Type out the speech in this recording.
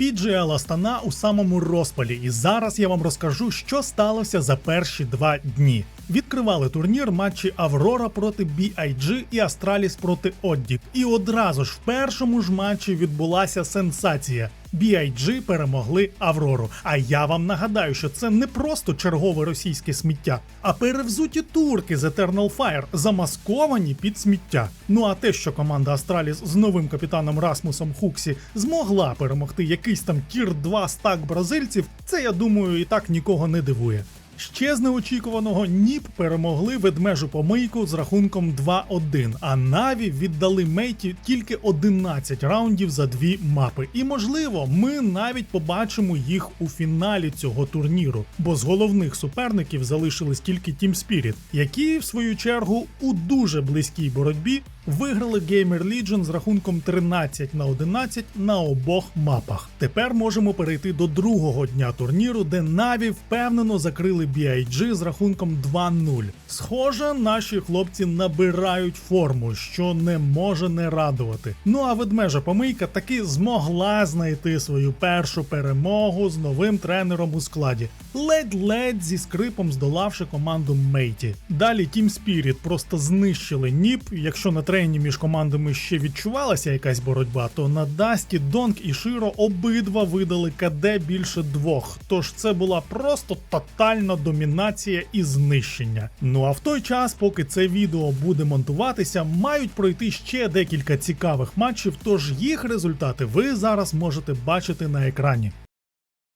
PGL Астана у самому розпалі, і зараз я вам розкажу, що сталося за перші два дні. Відкривали турнір матчі Аврора проти BIG і Астраліс проти Оддік. І одразу ж в першому ж матчі відбулася сенсація. BIG перемогли Аврору. А я вам нагадаю, що це не просто чергове російське сміття, а перевзуті турки з Eternal Fire, замасковані під сміття. Ну а те, що команда Астраліс з новим капітаном Расмусом Хуксі змогла перемогти якийсь там тір 2 стак бразильців, це я думаю і так нікого не дивує. Ще з неочікуваного Ніп перемогли ведмежу помийку з рахунком 2-1, а Наві віддали Мейті тільки 11 раундів за дві мапи. І можливо, ми навіть побачимо їх у фіналі цього турніру, бо з головних суперників залишились тільки Team Spirit, які в свою чергу у дуже близькій боротьбі виграли Gamer Legion з рахунком 13 на 11 на обох мапах. Тепер можемо перейти до другого дня турніру, де Наві впевнено закрили BIG з рахунком 2-0. Схоже, наші хлопці набирають форму, що не може не радувати. Ну а ведмежа помийка таки змогла знайти свою першу перемогу з новим тренером у складі. Ледь-ледь зі скрипом здолавши команду Мейті. Далі Team Spirit просто знищили Ніп. Якщо на трені між командами ще відчувалася якась боротьба, то на Дасті Донг і Широ обидва видали КД більше двох. Тож це була просто тотальна домінація і знищення. Ну а в той час, поки це відео буде монтуватися, мають пройти ще декілька цікавих матчів. Тож їх результати ви зараз можете бачити на екрані.